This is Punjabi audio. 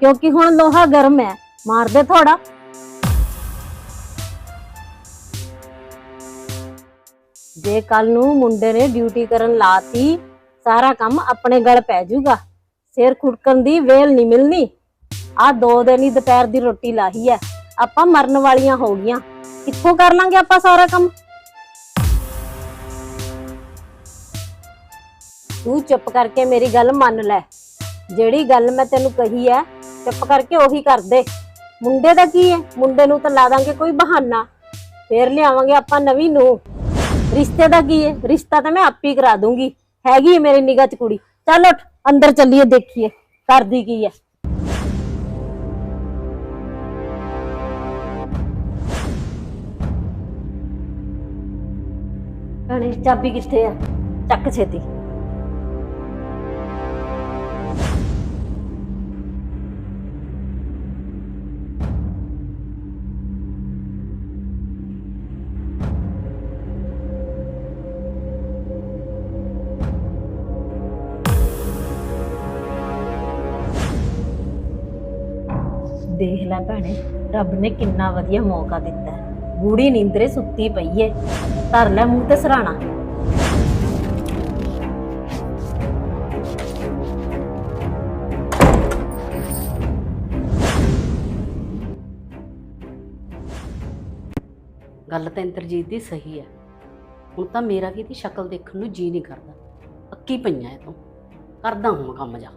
ਕਿਉਂਕਿ ਹੁਣ ਲੋਹਾ ਗਰਮ ਹੈ। ਮਾਰਦੇ ਥੋੜਾ ਜੇ ਕੱਲ ਨੂੰ ਮੁੰਡੇ ਨੇ ਡਿਊਟੀ ਕਰਨ ਲਾਤੀ, ਸਾਰਾ ਕੰਮ ਆਪਣੇ ਗਲ ਪੈ ਜਾਊਗਾ ਸਿਰ ਖੁੜਕਣ ਦੀ ਵੇਲ ਨਹੀਂ ਮਿਲਣੀ। ਆ ਦੋ ਦਿਨ ਹੀ ਦੁਪਹਿਰ ਦੀ ਰੋਟੀ ਲਾਹੀ ਹੈ। ਆਪਾਂ ਮਰਨ ਵਾਲੀਆਂ ਹੋ ਗਈਆਂ। ਕਿੱਥੋਂ ਕਰ ਲਾਂਗੇ ਆਪਾਂ ਸਾਰਾ ਕੰਮ? ਤੂੰ ਚੁੱਪ ਕਰਕੇ ਮੇਰੀ ਗੱਲ ਮੰਨ ਲੈ। ਜਿਹੜੀ ਗੱਲ ਮੈਂ ਤੈਨੂੰ ਕਹੀ ਹੈ ਚੁੱਪ ਕਰਕੇ ਉਹੀ ਕਰ ਦੇ। ਮੁੰਡੇ ਦਾ ਕੀ ਹੈ ਮੁੰਡੇ ਨੂੰ ਤਾਂ ਲਾ ਦਾਂਗੇ ਕੋਈ ਬਹਾਨਾ। ਫੇਰ ਲਿਆਵਾਂਗੇ ਆਪਾਂ ਨਵੀਂ ਨੂੰ ਰਿਸ਼ਤੇ ਦਾ ਕੀ ਹੈ ਰਿਸ਼ਤਾ ਤਾਂ ਮੈਂ ਆਪੇ ਕਰਾ ਦੂੰਗੀ। ਹੈਗੀ ਹੈ ਮੇਰੀ ਨਿਗਾਹ 'ਚ ਕੁੜੀ। ਚੱਲ ਉੱਠ, ਅੰਦਰ ਚੱਲੀਏ, ਦੇਖੀਏ, ਕਰਦੀ ਕੀ ਹੈ ਭੈਣੇ, ਚਾਬੀ ਕਿੱਥੇ ਆ ਚੱਕ ਛੇਤੀ। ਦੇਖ ਲੈ ਭੈਣੇ, ਰੱਬ ਨੇ ਕਿੰਨਾ ਵਧੀਆ ਮੌਕਾ ਦਿੱਤਾ ਹੈ। ਬੂੜੀ ਨੀਂਦਰੇ ਸੁੱਤੀ ਪਈ ਏ। ਧਰ ਲੈ ਮੂੰਹ ਤੇ ਸਰਾਣਾ। ਗੱਲ ਤਾਂ ਇੰਦਰਜੀਤ ਦੀ ਸਹੀ ਹੈ। ਹੁਣ ਤਾਂ ਮੇਰਾ ਵੀ ਇਹਦੀ ਸ਼ਕਲ ਦੇਖਣ ਨੂੰ ਜੀ ਨਹੀਂ ਕਰਦਾ। ਅੱਕੀ ਪਈਆਂ ਇਹ ਤੋਂ। ਕਰਦਾ ਹੁਣ ਕੰਮ ਜਾ।